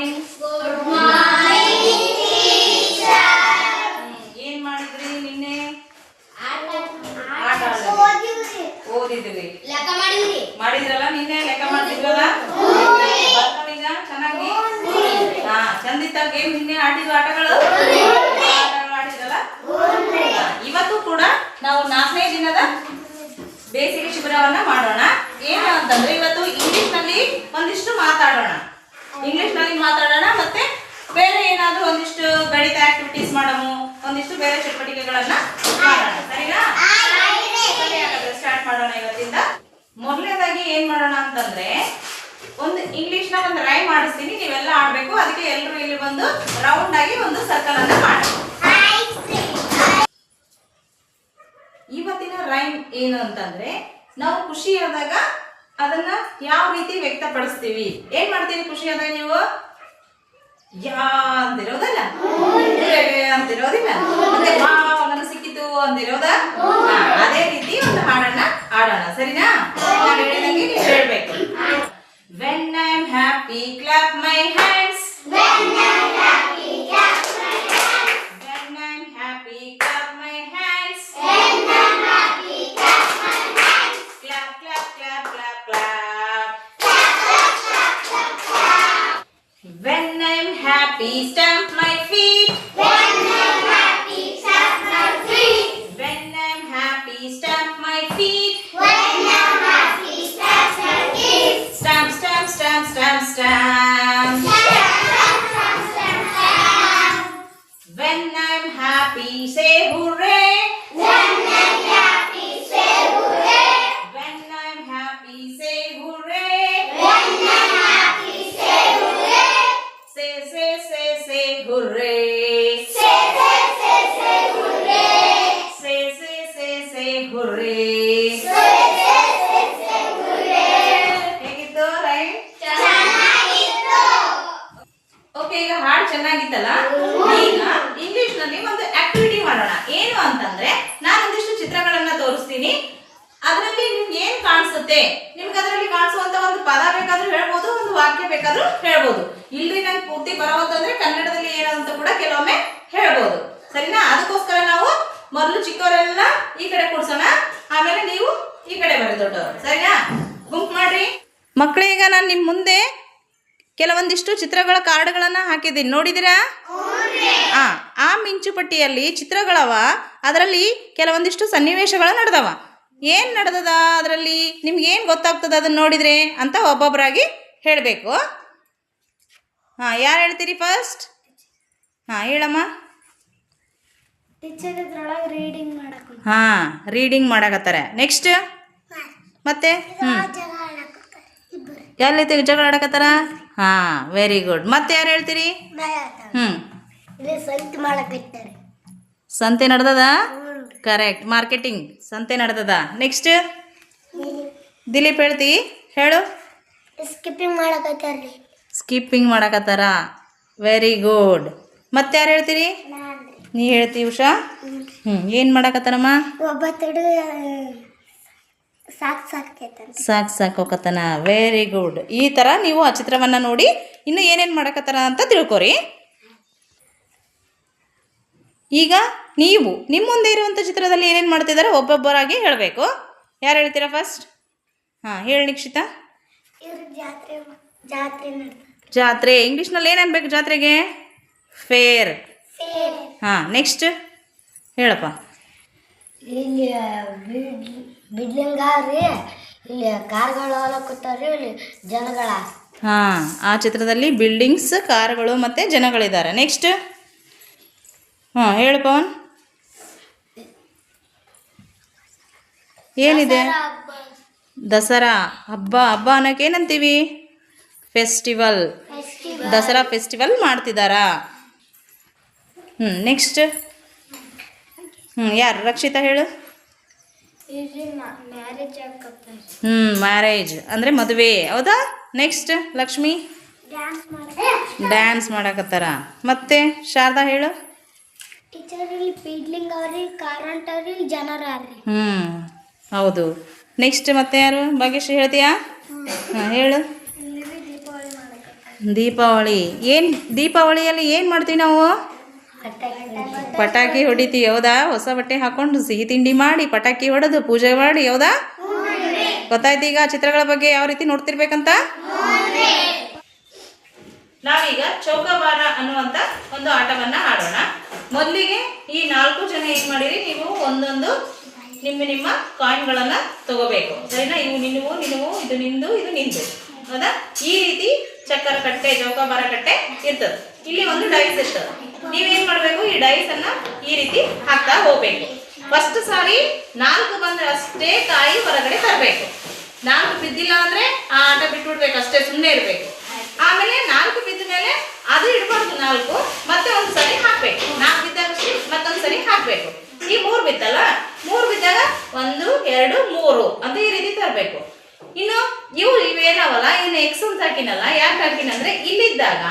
morning. ಇಂಗ್ಲಿಷ್ನಲ್ಲಿ ಮಾತಾಡೋಣ, ಮತ್ತೆ ಬೇರೆ ಏನಾದ್ರೂ ಒಂದಿಷ್ಟು ಗಣಿತ ಆಕ್ಟಿವಿಟೀಸ್ ಮಾಡೋಣ, ಒಂದಿಷ್ಟು ಬೇರೆ ಚಟುವಟಿಕೆಗಳನ್ನ ಮಾಡೋಣ. ಸ್ಟಾರ್ಟ್ ಮಾಡೋಣ ಇವತ್ತಿಂದ. ಮೊದಲನೇದಾಗಿ ಏನ್ ಮಾಡೋಣ ಅಂತಂದ್ರೆ, ಒಂದು ಇಂಗ್ಲಿಷ್ನ ಒಂದು ರೈ ಮಾಡಿಸ್ತೀನಿ, ನೀವೆಲ್ಲ ಆಡ್ಬೇಕು. ಅದಕ್ಕೆ ಎಲ್ಲರೂ ಇಲ್ಲಿ ಬಂದು ರೌಂಡ್ ಆಗಿ ಒಂದು ಸರ್ಕಲ್ ಅನ್ನ ಮಾಡಿ ಇವತ್ತಿನ ರೈಮ್ ಏನು ಅಂತಂದ್ರೆ, ನಾವು ಖುಷಿ ಆದಾಗ ಅದನ್ನ ಯಾವ ರೀತಿ ವ್ಯಕ್ತಪಡಿಸ್ತೀವಿ? ಏನ್ ಮಾಡ್ತೀರಿ ಖುಷಿ ಅದ ನೀವು? ಯಾ ಅಂತಿರೋದಲ್ಲ ಅಂತಿರೋದಿಲ್ಲ. ಮತ್ತೆ ನನಗೆ ಸಿಕ್ಕಿತು ಅಂತಿರೋದ? ಅದೇ ರೀತಿ ಒಂದು ಹಾಡನ್ನ ಆಡೋಣ ಸರಿನಾ? ನಾನು ಹೇಳ್ಬೇಕು. When I am happy clap my hands happy stamp my feet ವಾಕ್ಯ ಬೇಕಾದ್ರೂ ಹೇಳ್ಬೋದು. ಇಲ್ರಿ ನಂಗೆ ಪೂರ್ತಿ ಬರೋದಂದ್ರೆ ಕನ್ನಡದಲ್ಲಿ ಏನಂತ ಕೂಡ ಕೆಲವೊಮ್ಮೆ ಹೇಳ್ಬೋದು. ಸರಿನಾ? ಅದಕ್ಕೋಸ್ಕರ ನಾವು ಮೊದಲು ಚಿಕ್ಕವರೆಲ್ಲ ಈ ಕಡೆ ಕೂಡ್ಸೋಣ. ಆಮೇಲೆ ನೀವು ಈ ಕಡೆ ಬರ್ರಿ ದೊಡ್ಡವರು. ಸರಿನಾ? ಗುಂಪು ಮಾಡ್ರಿ. ಮಕ್ಕಳೀಗ ನಾನು ನಿಮ್ಮ ಮುಂದೆ ಕೆಲವೊಂದಿಷ್ಟು ಚಿತ್ರಗಳ ಕಾರ್ಡ್ಗಳನ್ನು ಹಾಕಿದ್ದೀನಿ. ನೋಡಿದಿರಾ ಆ ಆ ಮಿಂಚುಪಟ್ಟಿಯಲ್ಲಿ ಚಿತ್ರಗಳವ, ಅದರಲ್ಲಿ ಕೆಲವೊಂದಿಷ್ಟು ಸನ್ನಿವೇಶಗಳು ನಡೆದವ. ಏನು ನಡೆದದ ಅದರಲ್ಲಿ? ನಿಮ್ಗೆ ಏನು ಗೊತ್ತಾಗ್ತದ ಅದನ್ನ ನೋಡಿದ್ರೆ ಅಂತ ಒಬ್ಬೊಬ್ಬರಾಗಿ ಹೇಳಬೇಕು. ಹಾಂ ಯಾರು ಹೇಳ್ತೀರಿ ಫಸ್ಟ್ ಹಾಂ ಹೇಳಮ್ಮ. ಟೀಚರ್ ಇದ್ರೊಳಗೆ ರೀಡಿಂಗ್ ಹಾಂ ರೀಡಿಂಗ್ ಮಾಡಕತ್ತಾರೆ. ನೆಕ್ಸ್ಟ್ ಮತ್ತೆ? ಹ್ಞೂ ಎಲ್ಲಿ ತೆಗೆ ಜಗಳ ಆಡಕತ್ತಾರ? ಹಾಂ ವೆರಿ ಗುಡ್ ಮತ್ತೆ ಯಾರು ಹೇಳ್ತೀರಿ? ಹ್ಞೂ ಸಂತ ಮಾಡಕತ್ತಾರೆ ಸಂತೆ ನಡೆದದ? ಕರೆಕ್ಟ್ ಮಾರ್ಕೆಟಿಂಗ್ ಸಂತೆ ನಡೆದದ. ನೆಕ್ಸ್ಟ್ ದಿಲೀಪ್ ಹೇಳ್ತಿ. ಹೇಳು. ಸ್ಕಿಪ್ಪಿಂಗ್ ಮಾಡಕತ್ತಾರ್ರಿ. ಸ್ಕಿಪ್ಪಿಂಗ್ ಮಾಡಕತ್ತಾರ? ವೆರಿ ಗುಡ್ ಮತ್ತೆ ಯಾರು ಹೇಳ್ತೀರಿ? ನೀ ಹೇಳ್ತೀವಿ ಉಷಾ? ಹ್ಞೂ ಏನು ಮಾಡಕತ್ತಾರಮ್ಮ? ಒಬ್ಬ ತಡು ಸಾಕ್ ಸಾಕೈತಂತ ಸಾಕು ಸಾಕೋಕತ್ತಾನ ವೆರಿ ಗುಡ್ ಈ ಥರ ನೀವು ಆ ಚಿತ್ರವನ್ನು ನೋಡಿ ಇನ್ನು ಏನೇನು ಮಾಡಕತ್ತಾರ ಅಂತ ತಿಳ್ಕೊರಿ. ಈಗ ನೀವು ನಿಮ್ಮ ಮುಂದೆ ಇರುವಂಥ ಚಿತ್ರದಲ್ಲಿ ಏನೇನು ಮಾಡ್ತಿದ್ದಾರೆ ಒಬ್ಬೊಬ್ಬರಾಗಿ ಹೇಳಬೇಕು. ಯಾರು ಹೇಳ್ತೀರಾ ಫಸ್ಟ್ ಹಾಂ ಹೇಳಿ ನಿಕ್ಷಿತಾ. ಜಾತ್ರೆ ಜಾತ್ರೆ ನಲ್ಲಿ ಜಾತ್ರೆ ಇಂಗ್ಲೀಷ್ನಲ್ಲಿ ಏನು ಅನ್ಬೇಕು ಜಾತ್ರೆಗೆ? ಫೇರ್ ಹಾ ಹಾಂ ನೆಕ್ಸ್ಟ್ ಹೇಳಪ್ಪ. ಇಲ್ಲಿ ಬಿಡ್ಲಿಂಗ್ ರೀ ಇಲ್ಲಿ ಕಾರ್ಗಳು ಹೊಲಕತ್ತಾರ್ರಿ ಇಲ್ಲಿ ಜನಗಳ. ಹಾಂ ಆ ಚಿತ್ರದಲ್ಲಿ ಬಿಲ್ಡಿಂಗ್ಸ್ ಕಾರ್ಗಳು ಮತ್ತು ಜನಗಳಿದ್ದಾರೆ. ನೆಕ್ಸ್ಟ್ ಹಾಂ ಹೇಳಪ್ಪ ಪವನ್. ಏನಿದೆ? ದಸರಾ. ಹಬ್ಬ ಹಬ್ಬ ಅನ್ನೋಕೆ ಏನಂತೀವಿ? ಫೆಸ್ಟಿವಲ್ ದಸರಾ ಫೆಸ್ಟಿವಲ್ ಮಾಡ್ತಿದ್ದಾರಾ ಹ್ಞೂ ನೆಕ್ಸ್ಟ್ ಹ್ಞೂ ಯಾರು? ರಕ್ಷಿತಾ ಹೇಳು. ಹ್ಞೂ ಮ್ಯಾರೇಜ್ ಅಂದರೆ ಮದುವೆ. ಹೌದಾ? ನೆಕ್ಸ್ಟ್ ಲಕ್ಷ್ಮಿ. ಡ್ಯಾನ್ಸ್ ಮಾಡಿ ಡ್ಯಾನ್ಸ್ ಮಾಡಕತ್ತಾರ. ಮತ್ತೆ ಶಾರದಾ ಹೇಳು. ಟೀಚರ್ ಇಲ್ಲಿ ಪೀಡ್ಲಿಂಗ್ ಅವ್ರಿ ಕಾರಂಟ್ ಅವ್ರಿ ಜನರ ಹ್ಞೂ ಹೌದು. ನೆಕ್ಸ್ಟ್ ಮತ್ತೆ ಯಾರು? ಭಾಗ್ಯಶ್ರೀ ಹೇಳ್ತೀಯಾ? ಹಾಂ ಹೇಳು. ದೀಪಾವಳಿ. ಏನ್ ದೀಪಾವಳಿ ಏನು ದೀಪಾವಳಿಯಲ್ಲಿ ಏನು ಮಾಡ್ತೀವಿ ನಾವು? ಪಟಾಕಿ ಹೊಡಿತೀವಿ ಹೌದಾ? ಹೊಸ ಬಟ್ಟೆ ಹಾಕೊಂಡು ಸಿಹಿ ತಿಂಡಿ ಮಾಡಿ ಪಟಾಕಿ ಹೊಡೆದು ಪೂಜೆ ಮಾಡಿ ಹೌದಾ? ಗೊತ್ತಾಯ್ತು ಈಗ ಚಿತ್ರಗಳ ಬಗ್ಗೆ ಯಾವ ರೀತಿ ನೋಡ್ತಿರ್ಬೇಕಂತ? ನಾವೀಗ ಚೌಕಬಾರ ಅನ್ನುವಂತ ಒಂದು ಆಟವನ್ನ ಆಡೋಣ. ಮೊದಲಿಗೆ ಈ ನಾಲ್ಕು ಜನ ಏನ್ ಮಾಡಿರಿ ನೀವು ಒಂದೊಂದು ನಿಮ್ಮ ನಿಮ್ಮ ಕಾಯಿನ್ಗಳನ್ನ ತಗೋಬೇಕು. ಸರಿನಾ? ಇವು ನಿನ್ನವು ನಿನ್ನವು, ಇದು ನಿಂದು ಇದು ನಿಂದು. ಹೌದಾ? ಈ ರೀತಿ ಚಕ್ಕರ ಕಟ್ಟೆ ಚೌಕಾಬಾರ ಕಟ್ಟೆ ಇರ್ತದೆ. ಇಲ್ಲಿ ಒಂದು ಡೈಸ್ ಇರ್ತದೆ. ನೀವೇನ್ ಮಾಡ್ಬೇಕು? ಈ ಡೈಸ್ ಅನ್ನ ಈ ರೀತಿ ಹಾಕ್ತಾ ಹೋಗ್ಬೇಕು. ಫಸ್ಟ್ ಸಾರಿ ನಾಲ್ಕು ಬಂದ್ರೆ ಅಷ್ಟೇ ಕಾಯಿ ಹೊರಗಡೆ ತರಬೇಕು. ನಾಲ್ಕು ಬಿದ್ದಿಲ್ಲ ಅಂದ್ರೆ ಆ ಆಟ ಬಿಟ್ಬಿಡ್ಬೇಕು ಅಷ್ಟೇ ಸುಮ್ಮನೆ ಇರಬೇಕು. ಆಮೇಲೆ ನಾಲ್ಕು ಬಿದ್ದ ಮೇಲೆ ಅದು ಇಡಬಾರ್ದು ನಾಲ್ಕು, ಮತ್ತೆ ಒಂದ್ಸರಿ ಹಾಕ್ಬೇಕು. ನಾಲ್ಕು ಬಿದ್ದಾಗ ಮತ್ತೊಂದ್ಸರಿ ಹಾಕ್ಬೇಕು. ಈ ಮೂರು ಬಿತ್ತಲ್ಲ? ಮೂರು ಬಿದ್ದಾಗ ಒಂದು, ಎರಡು, ಮೂರು ಅಂತ ಈ ರೀತಿ ತರಬೇಕು. ಇನ್ನು ಇವು ಇವೇನವಲ್ಲ? ಇನ್ನು ಎಕ್ಸ್ ಅಂತ ಹಾಕಿನಲ್ಲ? ಯಾಕೆ ಹಾಕಿನಂದ್ರೆ ಇಲ್ಲಿದ್ದಾಗ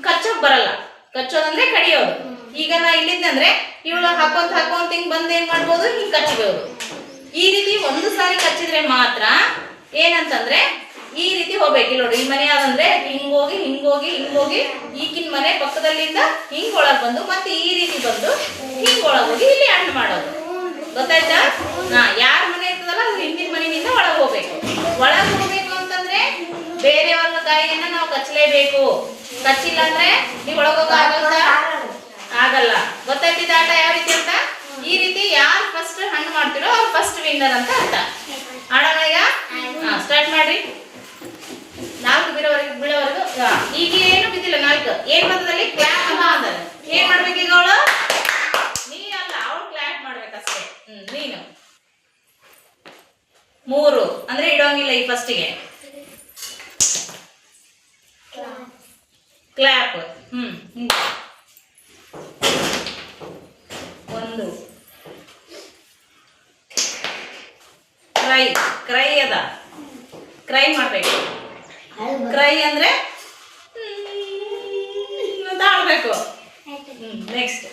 ಕಚ್ಚೋಕ್ ಬರಲ್ಲ. ಕಚ್ಚೋದಂದ್ರೆ ಕಡಿಯೋದು. ಈಗ ನಾ ಇಲ್ಲಿದ್ದಂದ್ರೆ ಇವಳು ಹಾಕೊಂತ ಹಾಕೊಂತ ಹಿಂಗ್ ಬಂದ್ ಏನ್ ಮಾಡ್ಬೋದು? ಹಿಂಗ್ ಕಚ್ಚಬಹುದು ಈ ರೀತಿ ಒಂದು ಸಾರಿ ಕಚ್ಚಿದ್ರೆ ಮಾತ್ರ ಏನಂತಂದ್ರೆ ಈ ರೀತಿ ಹೋಗ್ಬೇಕು. ಇಲ್ಲಿ ಈ ಮನೆ ಯಾವ್ದಂದ್ರೆ ಹಿಂಗೋಗಿ ಹಿಂಗೋಗಿ ಹಿಂಗೋಗಿ ಈಗಿನ ಮನೆ ಪಕ್ಕದಲ್ಲಿಂದ ಹಿಂಗ್ ಒಳಗ್ ಬಂದು ಮತ್ತೆ ಈ ರೀತಿ ಬಂದು ಹಿಂಗ್ ಒಳಗ್ ಹೋಗಿ ಇಲ್ಲಿ ಅಂಡ್ ಮಾಡೋದು. ಗೊತ್ತಾಯ್ತಾ? ಹಾ, ಯಾರ ಮನೆ ಇರ್ತದಲ್ಲ, ಅದು ಹಿಂದಿನ ಮನೆಯಿಂದ ಒಳಗ್ ಹೋಗ್ಬೇಕು. ಒಳಗ್ ಹೋಗ್ಬೇಕು ಅಂತಂದ್ರೆ ಬೇರೆಯವ್ರ ಕಾಯಿಯನ್ನ ನಾವು ಕಚ್ಚಲೇಬೇಕು ಕಚ್ಚಿಲ್ಲ ಅಂದ್ರೆ ನೀವು ಒಳಗ್ ಹೋಗೋ ಆಗಲ್ಲ. ಆಗಲ್ಲ ಗೊತ್ತಾಯ್ತಿದ ಆಟ ಯಾವ ರೀತಿ ಅಂತ? ಈ ರೀತಿ ಯಾರು ಫಸ್ಟ್ ಹಣ್ಣು ಮಾಡ್ತಿರೋ ಅವ್ರು ಫಸ್ಟ್ ವಿನ್ನರ್ ಅಂತ ಅರ್ಥ. ಆಡೋಣ ಈಗ? ಸ್ಟಾರ್ಟ್ ಮಾಡ್ರಿ. ನಾಲ್ಕು ಬೀಳೋವರೆಗೆ, ಬೀಳೋವರೆಗೂ ಈಗ ಏನು ಬಿದ್ದಿಲ್ಲ ನಾಲ್ಕು. ಏನ್ ಬಂದದಲ್ಲಿ? ಕ್ಲಾಪ್ ಅಂತ ಅಂದ ಏನ್ ಮಾಡ್ಬೇಕು ಈಗ ಅವಳು? ನೀ ಅಲ್ಲ, ಅವಳು ಕ್ಲಾಪ್ ಮಾಡ್ಬೇಕಷ್ಟೇ. ಹ್ಮ್, ನೀನು. ಮೂರು. ಅಂದ್ರೆ ಇಡೋಂಗಿಲ್ಲ ಈ ಫಸ್ಟಿಗೆ ಕ್ಲಾಪ್ ಹ್ಮ್. ಒಂದು. ಕ್ರೈ ಕ್ರೈ ಅದ. ಕ್ರೈ ಮಾಡ್ಬೇಕು. ಕ್ರೈ ಅಂದ್ರೆ ಆಡ್ಬೇಕು ನೆಕ್ಸ್ಟ್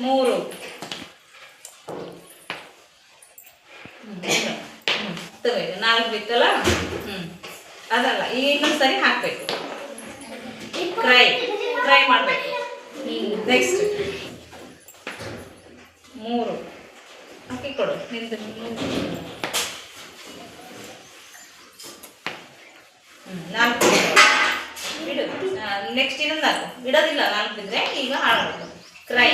ಮೂರು ನಾಲ್ಕು ಬಿತ್ತಲ್ಲ ಹ್ಮ್ ಅದಲ್ಲ ಈಗ ಇನ್ನೊಂದು ಸರಿ ಹಾಕ್ಬೇಕು ಕ್ರೈ ಕ್ರೈ ಮಾಡ್ಬೇಕು ನೆಕ್ಸ್ಟ್ ಮೂರು ಹಾಕಿ ಕೊಡು ನಿಂದು ನಾಲ್ಕು ಬಿಡು. ನೆಕ್ಸ್ಟ್ ಇನ್ನೊಂದು ನಾಲ್ಕು. ಬಿಡೋದಿಲ್ಲ ನಾಲ್ಕು ಬಿದ್ರೆ ಈಗ ಹಾಳಾಗುತ್ತೆ. ಕ್ರೈ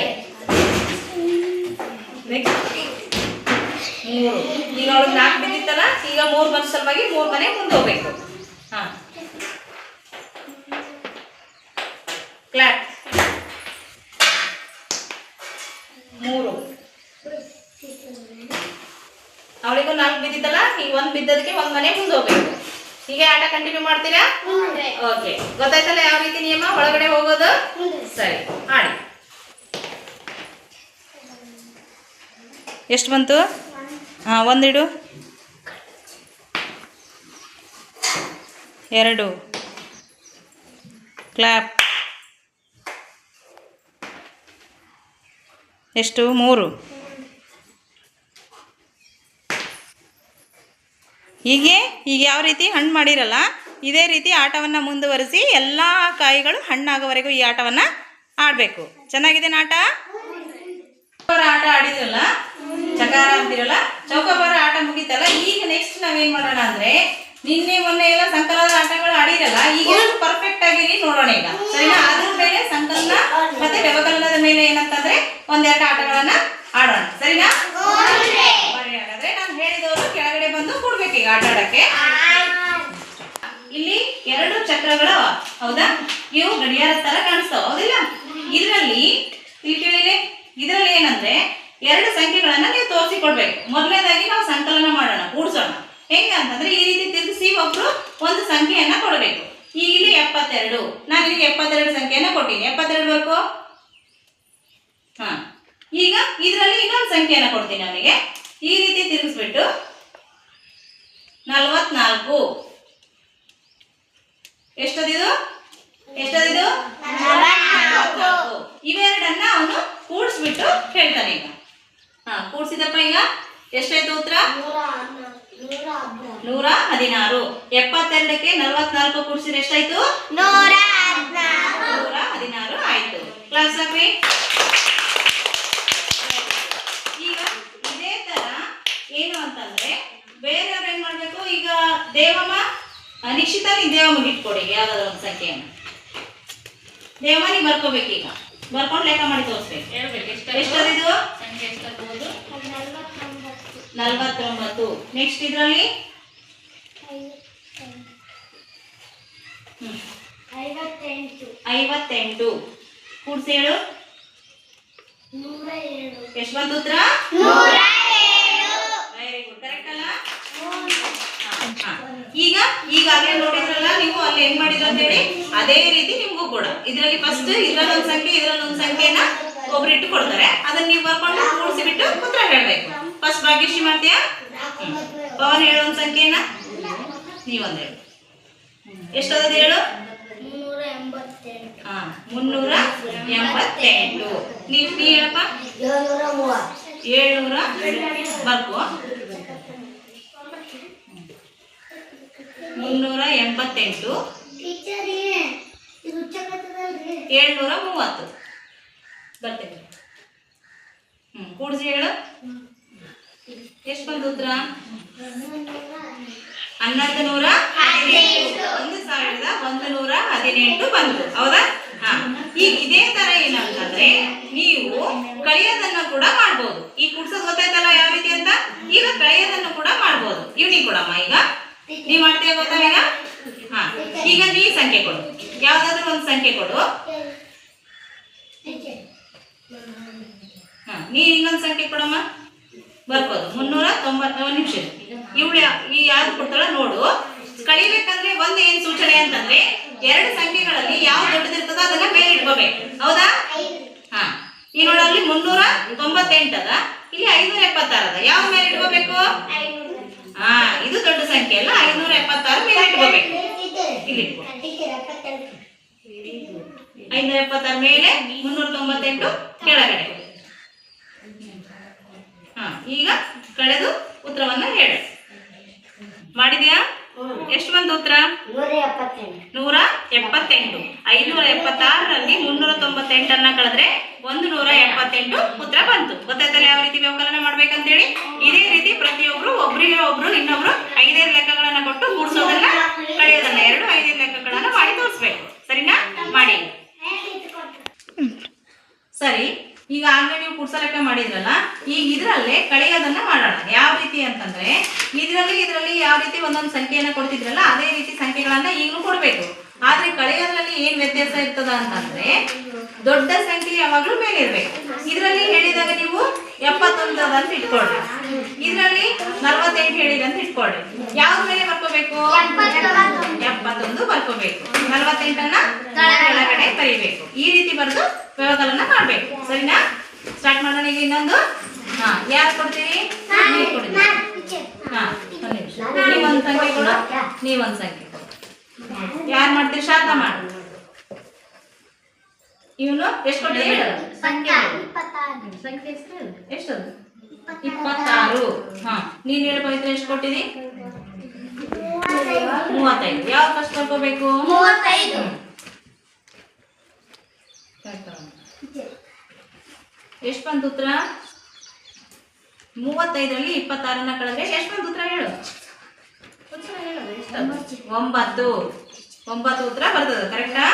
ನೆಕ್ಸ್ಟ್ ಮೂರು. ಈಗ ಅವಳು ನಾಲ್ಕು ಬಿದ್ದಿತ್ತಲ್ಲ, ಈಗ ಮೂರು ಬಂದ ಸಲುವಾಗಿ ಮೂರು ಮನೆ ಮುಂದೆ ಹೋಗ್ಬೇಕು. ಹಾ. ಕ್ಲಾಪ್ ಮೂರು. ಅವಳಿಗೂ ನಾಲ್ಕು ಬಿದ್ದಿತ್ತಲ್ಲ, ಈಗ ಒಂದು ಬಿದ್ದದಕ್ಕೆ ಒಂದು ಮನೆ ಮುಂದೆ ಹೋಗ್ಬೇಕು. ಹೀಗೆ ಆಟ ಕಂಟಿನ್ಯೂ ಮಾಡ್ತೀರಾ? ಓಕೆ ಗೊತ್ತಾಯ್ತಲ್ಲ ಯಾವ ರೀತಿ ನಿಯಮ? ಒಳಗಡೆ ಹೋಗೋದು? ಸರಿ. ಆಡಿ ಎಷ್ಟು ಬಂತು? ಹಾಂ ಒಂದಿಡು ಎರಡು. ಕ್ಲಾಪ್. ಎಷ್ಟು? ಮೂರು. ಹೀಗೆ ಈಗ ಯಾವ ರೀತಿ ಹಣ್ಣು ಮಾಡಿರಲ್ಲ ಇದೇ ರೀತಿ ಆಟವನ್ನು ಮುಂದುವರಿಸಿ ಎಲ್ಲ ಕಾಯಿಗಳು ಹಣ್ಣಾಗೋವರೆಗೂ ಈ ಆಟವನ್ನು ಆಡಬೇಕು. ಚೆನ್ನಾಗಿದೆ ಆಟ ಚೌಕಬಾರ ಆಟ ಆಡಿದ್ರಲ್ಲ? ಚಕಾರ ಅಂತಿರಲ್ಲ? ಚೌಕಾಬಾರ ಆಟ ಮುಗೀತಲ್ಲ? ಈಗ ನೆಕ್ಸ್ಟ್ ನಾವೇನು ಮಾಡೋಣ ಅಂದ್ರೆ ನಿನ್ನೆ ಮೊನ್ನೆ ಎಲ್ಲ ಸಂಕಲನ ಆಟಗಳು ಆಡಿರಲ್ಲ ಈಗ ಪರ್ಫೆಕ್ಟ್ ಆಗಿರಿ ನೋಡೋಣ ಈಗ. ಸರಿನಾ? ಅದ್ರ ಮೇಲೆ ಸಂಕಲನ ಮತ್ತೆ ವ್ಯವಕಲನದ ಮೇಲೆ ಏನಂತಂದ್ರೆ ಒಂದೆರಡು ಆಟಗಳನ್ನ ಆಡೋಣ. ಸರಿನಾ? ಹಾಗಾದ್ರೆ ನಾನು ಹೇಳಿದವರು ಕೆಳಗಡೆ ಬಂದು ಕೊಡ್ಬೇಕು ಈಗ ಆಟ ಆಡಕ್ಕೆ. ಇಲ್ಲಿ ಎರಡು ಚಕ್ರಗಳು. ಹೌದಾ? ಇವು ಗಡಿಯಾರ ತರ ಕಾಣಿಸ್ತಾವ. ಹೌದಿಲ್ಲ? ಇದರಲ್ಲಿ ಕೇಳಿಲಿ ಇದರಲ್ಲಿ ಏನಂದ್ರೆ ಎರಡು ಸಂಖ್ಯೆಗಳನ್ನ ನೀವು ತೋರಿಸಿಕೊಡ್ಬೇಕು. ಮೊದಲನೇದಾಗಿ ನಾವು ಸಂಕಲನ ಮಾಡೋಣ, ಕೂಡಿಸೋಣ. ಹೆಂಗ ಅಂತಂದ್ರೆ ಈ ರೀತಿ ತಿರುಗಿಸಿ ಒಬ್ರು ಒಂದು ಸಂಖ್ಯೆಯನ್ನ ಕೊಡಬೇಕು. ಈಗ ಇಲ್ಲಿ ಎಪ್ಪತ್ತೆರಡು. ನಾನು ಇಲ್ಲಿ ಎಪ್ಪತ್ತೆರಡು ಸಂಖ್ಯೆಯನ್ನ ಕೊಟ್ಟಿನಿ. ಎಪ್ಪತ್ತೆರಡು ವರ್ಕು ಹಾ. ಈಗ ಇದರಲ್ಲಿ ಇನ್ನೊಂದು ಸಂಖ್ಯೆಯನ್ನ ಕೊಡ್ತೀನಿ ಅವನಿಗೆ. ಈ ರೀತಿ ತಿರುಗಿಸ್ಬಿಟ್ಟು ನಲ್ವತ್ನಾಲ್ಕು. ಎಷ್ಟದಿದು ಎಷ್ಟದಿದು. ಇವೆರಡನ್ನ ಅವನು ಕೂಡಿಸ್ಬಿಟ್ಟು ಹೇಳ್ತಾನೆ ಈಗ. ಹಾ ಕೂಡ್ಸಿದಪ್ಪ ಈಗ. ಎಷ್ಟಾಯ್ತು ಉತ್ತರ? ನೂರ ಹದಿನಾರು. ನೂರ ಹದಿನಾರು ಎಪ್ಪತ್ತೆರಡಕ್ಕೆ ನಲ್ವತ್ನಾಲ್ಕು ಕೂಡಿಸಿದ್ರೆ ಎಷ್ಟಾಯ್ತು? ನೂರ ಹದಿನಾರು. ಆಯ್ತು. ಕ್ಲಾಸ್ ಆಗ್ರಿ ಈಗ ಇದೇ ತರ ಏನು ಅಂತಂದ್ರೆ ಬೇರೆಯವ್ರು ಏನ್ ಮಾಡ್ಬೇಕು? ಈಗ ದೇವಮ್ಮ ನಿಶ್ಚಿತ ನೀ ದೇವಮ್ಮಗೆ ಇಟ್ಕೊಡಿ ಯಾವ್ದಾದ್ರು ಒಂದು ಸಂಖ್ಯೆಯನ್ನು. ದೇವಮ್ಮ ನೀವು ಬರ್ಕೋಬೇಕು ಈಗ. ಬರ್ಕೊಂಡು ಲೆಕ್ಕ ಮಾಡಿ ತೋರಿಸ್ಬೇಕು. ಹೇಳ್ಬೇಕು ಎಷ್ಟದಿದು ಎಷ್ಟದು ಸಂಖ್ಯೆ ಎಷ್ಟಾಗ್ಬೋದು ನಲವತ್ತೊಂಬತ್ತು. ನೆಕ್ಸ್ಟ್ ಇದರಲ್ಲಿ? ಐವತ್ತೆಂಟು. ಕೂಡ್ಸಿ ಹೇಳು ಎಷ್ಟು ಬಂತು ಉತ್ತರ ನೂರ ವೆರಿ ಗುಡ್ ಕರೆಕ್ಟ್ ಅಲ್ಲ ಹಾ, ಹಾ. ಈಗ ಈಗಾಗಲೇ ನೋಡಿದ್ರಲ್ಲ ನೀವು ಅಲ್ಲಿ ಹೆಂಗ್ ಮಾಡಿದ್ರು ಅಂತ ಹೇಳಿ ಅದೇ ರೀತಿ ನಿಮ್ಗೂ ಕೂಡ. ಇದರಲ್ಲಿ ಫಸ್ಟ್ ಇದ್ರಲ್ಲಿ ಒಂದು ಸಂಖ್ಯೆ ಇದರಲ್ಲಿ ಒಂದು ಸಂಖ್ಯೆನ ಒಬ್ರು ಇಟ್ಟು ಕೊಡ್ತಾರೆ ಅದನ್ನ ನೀವು ಬರ್ಕೊಂಡು ಕೂಡಿಸಿ ಬಿಟ್ಟು ಉತ್ತರ ಹೇಳ್ಬೇಕು. ಫಸ್ಟ್ ಭಾಗ್ಯಶ್ರೀ ಮಾಡ್ತೀಯಾ? ಪವನ್ ಹೇಳು ಒಂದು ಸಂಖ್ಯೆನ ನೀವೊಂದು ಹೇಳು. ಎಷ್ಟದ ಹೇಳು? ಮುನ್ನೂರ ಎಂಬತ್ತೆಂಟು ಹಾ ಮುನ್ನೂರ ಎಂಬತ್ತೆಂಟು. ನೀವು ನೀ ಹೇಳಪ್ಪ. ಏಳ್ನೂರ ಬರ್ಕೋ. ಮುನ್ನೂರ ಎಂಬತ್ತೆಂಟು. ಏಳ್ನೂರ ಮೂವತ್ತು. ಬರ್ತೇನೆ. ಹ್ಮ್ ಕೂಡಿಸಿ ಹೇಳು. ಎಷ್ಟು ಬಂದು ಉತ್ತರ? ಹನ್ನೊಂದು ನೂರ ಒಂದು ಸಾವಿರದ ಒಂದು ನೂರ ಹದಿನೆಂಟು ಬಂತು. ಹೌದಾ? ಹಾ. ಈಗ ಇದೇ ತರ ಏನಂತಂದ್ರೆ ನೀವು ಕಳೆಯೋದನ್ನ ಕೂಡ ಮಾಡ್ಬೋದು. ಈ ಕುಡ್ಸೋದು ಗೊತ್ತಾಯ್ತಲ್ಲ ಯಾವ ರೀತಿ ಅಂತ? ಈಗ ಕಳೆಯೋದನ್ನು ಕೂಡ ಮಾಡ್ಬೋದು. ಇವ್ನಿಗೆ ಕೊಡಮ್ಮ ಈಗ. ನೀವ್ ಮಾಡ್ತೀಯ ಗೊತ್ತಾ ಈಗ? ಹಾ. ಈಗ ನೀ ಸಂಖ್ಯೆ ಕೊಡು. ಯಾವ್ದಾದ್ರು ಒಂದು ಸಂಖ್ಯೆ ಕೊಡು. ನೀ ಇನ್ನೊಂದು ಸಂಖ್ಯೆ ಕೊಡಮ್ಮ. ಬರ್ಬೋದು. ಮುನ್ನೂರ ತೊಂಬತ್ತ ಒಂದು ನಿಮಿಷ ಇವಳು ಈ ಯಾರು ಕೊಡ್ತಾಳ ನೋಡು. ಕಳಿಬೇಕಂದ್ರೆ ಒಂದು ಏನ್ ಸೂಚನೆ ಅಂತಂದ್ರೆ ಎರಡು ಸಂಖ್ಯೆಗಳಲ್ಲಿ ಯಾವ ದೊಡ್ಡದಿರ್ತದ ಅದನ್ನ ಮೇಲೆ ಇಟ್ಕೋಬೇಕು. ಹೌದಾ? ಹಾ. ಈ ನೋಡಲ್ಲಿ ಮುನ್ನೂರ ತೊಂಬತ್ತೆಂಟದ, ಇಲ್ಲಿ ಐನೂರ ಎಪ್ಪತ್ತಾರು ಅದ ಯಾವ ಮೇಲೆ ಇಟ್ಕೋಬೇಕು? ಇದು ದೊಡ್ಡ ಸಂಖ್ಯೆ ಅಲ್ಲ? ಐನೂರ ಎಪ್ಪತ್ತಾರು ಮೇಲೆ ಇಟ್ಕೋಬೇಕು. ಇಲ್ಲಿ ಐನೂರ ಎಪ್ಪತ್ತಾರು ಮೇಲೆ ಮುನ್ನೂರ ತೊಂಬತ್ತೆಂಟು ಕೆಳಗಡೆ. ಹಾ, ಈಗ ಕಳೆದು ಉತ್ತರವನ್ನು ಹೇಳ. ಮಾಡಿದ್ಯಾ? ಎಷ್ಟು ಬಂತು ಉತ್ತರ ನೂರ ಎಪ್ಪತ್ತೆಂಟು ನೂರ ಎಪ್ಪತ್ತೆಂಟು ಐನೂರ ಎಪ್ಪತ್ತಾರರಲ್ಲಿ ಮುನ್ನೂರ ತೊಂಬತ್ತೆಂಟನ್ನ ಕಳೆದ್ರೆ ಒಂದು ನೂರ ಎಪ್ಪತ್ತೆಂಟು ಉತ್ತರ ಬಂತು. ಗೊತ್ತಾಯ್ತಲ್ಲ ಯಾವ ರೀತಿ ವ್ಯವಕಲನ ಮಾಡ್ಬೇಕಂತೇಳಿ? ಇದೇ ರೀತಿ ಪ್ರತಿಯೊಬ್ರು ಒಬ್ರಿಗೆ ಒಬ್ರು ಇನ್ನೊಬ್ರು ಐದೈದು ಲೆಕ್ಕಗಳನ್ನ ಕೊಟ್ಟು ಮೂಡಿಸೋದನ್ನ ಕಳೆಯೋದನ್ನ ಎರಡು ಐದೈದು ಲೆಕ್ಕಗಳನ್ನ ಮಾಡಿ ತೋರಿಸ್ಬೇಕು. ಸರಿನಾ? ಮಾಡಿ. ಸರಿ. ಈಗ ಆಗಲೇ ನೀವು ಕುಡ್ಸ ಲೆಕ್ಕ ಮಾಡಿದ್ರಲ್ಲ, ಈಗ ಇದರಲ್ಲೇ ಕಳೆಯೋದನ್ನ ಮಾಡೋಣ. ಯಾವ ರೀತಿ ಅಂತಂದ್ರೆ, ಇದರಲ್ಲಿ ಇದರಲ್ಲಿ ಯಾವ ರೀತಿ ಒಂದೊಂದು ಸಂಖ್ಯೆಯನ್ನ ಕೊಡ್ತಿದ್ರಲ್ಲ, ಅದೇ ರೀತಿ ಸಂಖ್ಯೆಗಳನ್ನ ಈಗಲೂ ಕೊಡಬೇಕು. ಆದ್ರೆ ಕಳೆಯೋದ್ರಲ್ಲಿ ಏನ್ ವ್ಯತ್ಯಾಸ ಇರ್ತದ ಅಂತಂದ್ರೆ, ದೊಡ್ಡ ಸಂಖ್ಯೆ ಯಾವಾಗ್ಲೂ ಮೇಲೆ ಇರ್ಬೇಕು ಇದರಲ್ಲಿ ಹೇಳಿದಾಗ ನೀವು ಎಪ್ಪತ್ತೊಂದು ಅಂತ ಇಟ್ಕೊಳ್ಳಿ ಇದರಲ್ಲಿ ನಲವತ್ತೆಂಟು ಹೇಳಿದ ಅಂತ ಇಟ್ಕೊಳ್ಳಿ ಯಾವ ಮೇಲೆ ಬರ್ಕೋಬೇಕು ಎಪ್ಪತ್ತೊಂದು ಬರ್ಕೋಬೇಕು ನಲವತ್ತೆಂಟನ್ನ ಕೆಳಗಡೆ ಬರೀಬೇಕು ಈ ರೀತಿ ಬರೆದು ವ್ಯವಕಲನ ಮಾಡ್ಬೇಕು ಸರಿನಾ ಸ್ಟಾರ್ಟ್ ಮಾಡೋಣ ಈಗ ಇನ್ನೊಂದು ಹಾ ಯಾರು ಕೊಡ್ತೀರಿ ನೀವು ಕೊಡಿ ಹಾ ಒಂದ್ ನಿಮಿಷ ನೀವೊಂದು ಸಂಖ್ಯೆ ಕೊಡು ನೀವೊಂದು ಸಂಖ್ಯೆ ಯಾರು ಮಾಡ್ತೀರಿ ಶಾರದಾ ಮಾಡು ಇವನು ಎಷ್ಟು ಕೊಟ್ಟಿದ್ದೀರಿ ಹೇಳು. ಸಂಖ್ಯೆ ಎಷ್ಟು ಎಷ್ಟದು ಇಪ್ಪತ್ತಾರು. ಹಾ. ನೀನ್ ಹೇಳು ಪವಿತ್ರ ಎಷ್ಟು ಕೊಟ್ಟಿದಿ? ಮೂವತ್ತೈದು. ಯಾವ ಫಸ್ಟ್ ಬರ್ಕೋಬೇಕು ಮೂವತ್ತೈದು. ಎಷ್ಟು ಬಂತು ಉತ್ತರ? ಮೂವತ್ತೈದರಲ್ಲಿ ಇಪ್ಪತ್ತಾರನ್ನ ಕಳೆದ್ರೆ ಎಷ್ಟು ಬಂತು ಉತ್ತರ ಹೇಳು? ಉತ್ತರ ಹೇಳು? ಒಂಬತ್ತು. ಒಂಬತ್ತು ಉತ್ತರ ಬರ್ತದೆ ಕರೆಕ್ಟಾ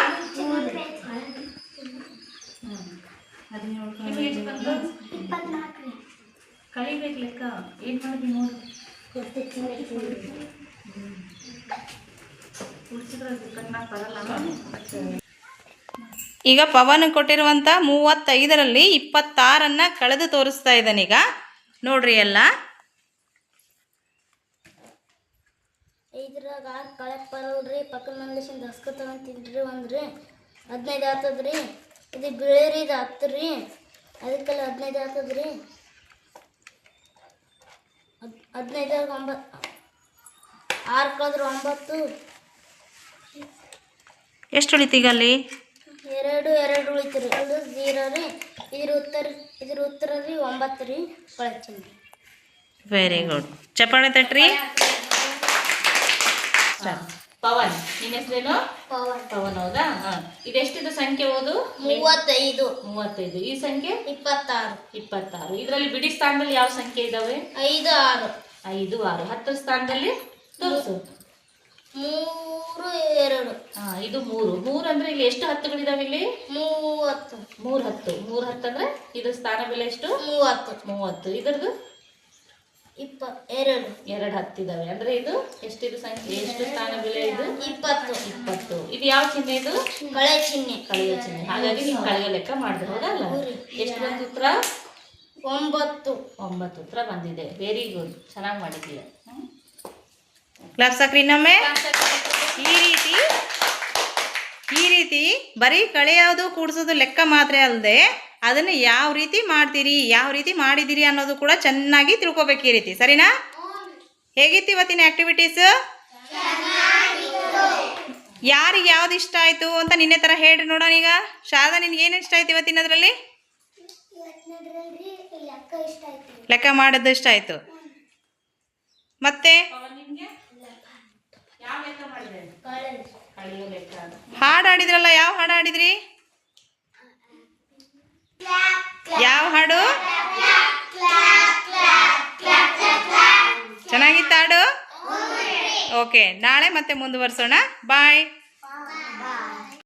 ಕಳಿಬೇಕು ಲೆಕ್ಕ. ಏನ್ ಮಾಡಿದ್ವಿ ನೋಡು ಈಗ ಪವನ್ ಕೊಟ್ಟಿರುವಂಥ ಮೂವತ್ತೈದರಲ್ಲಿ ಇಪ್ಪತ್ತಾರನ್ನ ಕಳೆದು ತೋರಿಸ್ತಾ ಇದ್ದಾನೀಗ ನೋಡ್ರಿ ಎಲ್ಲ. ಐದ್ರಾಗ ಆರು ಕಳಕ್ ಬರಲ್ರಿ ಪಕ್ಕದ ಮಂದಿ ದಸ್ಕ ತಗೊಂತಿದ್ರಿ ಒಂದ್ರಿ. ಹದಿನೈದು ಆಗ್ತದ್ರಿ ಇದು ಬಿಳೇರಿ ಇದು ಹತ್ತು ರೀ ಅದಕ್ಕೆಲ್ಲ ಹದಿನೈದು ಹಾಕಿದ್ರಿ ಹದ್ ಹದಿನೈದಾಗ ಒಂಬತ್ತು ಆರು ಕಳೆದ್ರೆ ಒಂಬತ್ತು. ಎಷ್ಟು ಉಳಿತೀಗ ಅಲ್ಲಿ? ಎರಡು ಎರಡು ಉಳಿತೀರಿ. ಎರಡು ಅದು ಝೀರೋ ರೀ. ಇದ್ರ ಉತ್ತರ ಇದ್ರ ಉತ್ತರ ರೀ ಒಂಬತ್ತು ರೀ ಕಳಚೀನಿ ವೆರಿ ಗುಡ್ ಚಪ್ಪಾಳೆ ತಟ್ರಿ? ಪವನ್. ನಿನ್ನ ಹೆಸರೇನು? ಪವನ್. ಪವನ್ ಹೌದಾ? ಹಾ. ಇದೆಷ್ಟಿದು ಸಂಖ್ಯೆ ಓದು? ಮೂವತ್ತೈದು. ಮೂವತ್ತೈದು. ಈ ಸಂಖ್ಯೆ? ಇಪ್ಪತ್ತಾರು. ಇಪ್ಪತ್ತಾರು. ಇದರಲ್ಲಿ ಬಿಡಿ ಸ್ಥಾನದಲ್ಲಿ ಯಾವ ಸಂಖ್ಯೆ ಇದಾವೆ? ಐದು ಆರು. ಐದು ಆರು. ಹತ್ತು ಸ್ಥಾನದಲ್ಲಿ ತೋರಿಸು. ಮೂರು ಎರಡು. ಹಾ ಇದು ಮೂರು. ಮೂರು ಅಂದ್ರೆ ಇಲ್ಲಿ ಎಷ್ಟು ಹತ್ತುಗಳಿದಾವೆ ಇಲ್ಲಿ? ಮೂವತ್ತು. ಮೂರು ಹತ್ತು. ಮೂರು ಹತ್ತು ಅಂದ್ರೆ ಇದು ಸ್ಥಾನ ಬೆಲೆ ಎಷ್ಟು? ಮೂವತ್ತು. ಮೂವತ್ತು. ಇದರದ್ದು? ಇಪ್ಪ ಎರಡು. ಎರಡು ಹತ್ತಿದಾವೆ. ಅಂದ್ರೆ ಇದು ಎಷ್ಟಿದು ಸಂಖ್ಯೆ? ಎಷ್ಟು ಸ್ಥಾನ ಬೆಲೆ ಇದು? ಇಪ್ಪತ್ತು. ಇಪ್ಪತ್ತು. ಇದು ಯಾವ ಚಿಹ್ನೆ ಇದು? ಕಳೆ ಚಿಹ್ನೆ. ಕಳೆಯ ಚಿಹ್ನೆ. ಹಾಗಾಗಿ ನೀವು ಕಳೆಯ ಲೆಕ್ಕ ಮಾಡಿದ್ರೆ ಹೌದಲ್ಲ? ಎಷ್ಟು ಬಂತು ಉತ್ತರ ಒಂಬತ್ತು. ಒಂಬತ್ತು. ಉತ್ತರ ಬಂದಿದೆ. ವೆರಿ ಗುಡ್ ಚೆನ್ನಾಗಿ ಮಾಡಿದೀಯ ಕ್ಲಾಸ್ ಸಾಕ್ರಿ ಇನ್ನೊಮ್ಮೆ. ಈ ರೀತಿ ಈ ರೀತಿ ಬರೀ ಕಳೆಯೋದು ಕೂಡಿಸೋದು ಲೆಕ್ಕ ಮಾತ್ರ ಅಲ್ಲದೆ ಅದನ್ನು ಯಾವ ರೀತಿ ಮಾಡ್ತೀರಿ, ಯಾವ ರೀತಿ ಮಾಡಿದ್ದೀರಿ ಅನ್ನೋದು ಕೂಡ ಚೆನ್ನಾಗಿ ತಿಳ್ಕೊಬೇಕು ಈ ರೀತಿ. ಸರಿನಾ? ಹೇಗಿತ್ತು ಇವತ್ತಿನ ಆಕ್ಟಿವಿಟೀಸ್ ಯಾರಿಗೆ ಯಾವ್ದು ಇಷ್ಟ ಆಯ್ತು ಅಂತ ನಿನ್ನೆ ಥರ ಹೇಳ್ರಿ ನೋಡೋಣ ಈಗ. ಶಾರದಾ, ನಿನ್ಗೆ ಏನು ಇಷ್ಟ ಆಯ್ತು ಇವತ್ತಿನದ್ರಲ್ಲಿ ಲೆಕ್ಕ ಮಾಡೋದು ಇಷ್ಟ ಆಯ್ತು. ಮತ್ತೆ? ಹಾಡು ಆಡಿದ್ರಲ್ಲ ಯಾವ ಹಾಡು ಆಡಿದ್ರಿ ಯಾವ ಹಾಡು? ಚೆನ್ನಾಗಿತ್ತ ಹಾಡು? ಓಕೆ ನಾಳೆ ಮತ್ತೆ ಮುಂದುವರ್ಸೋಣ. ಬಾಯ್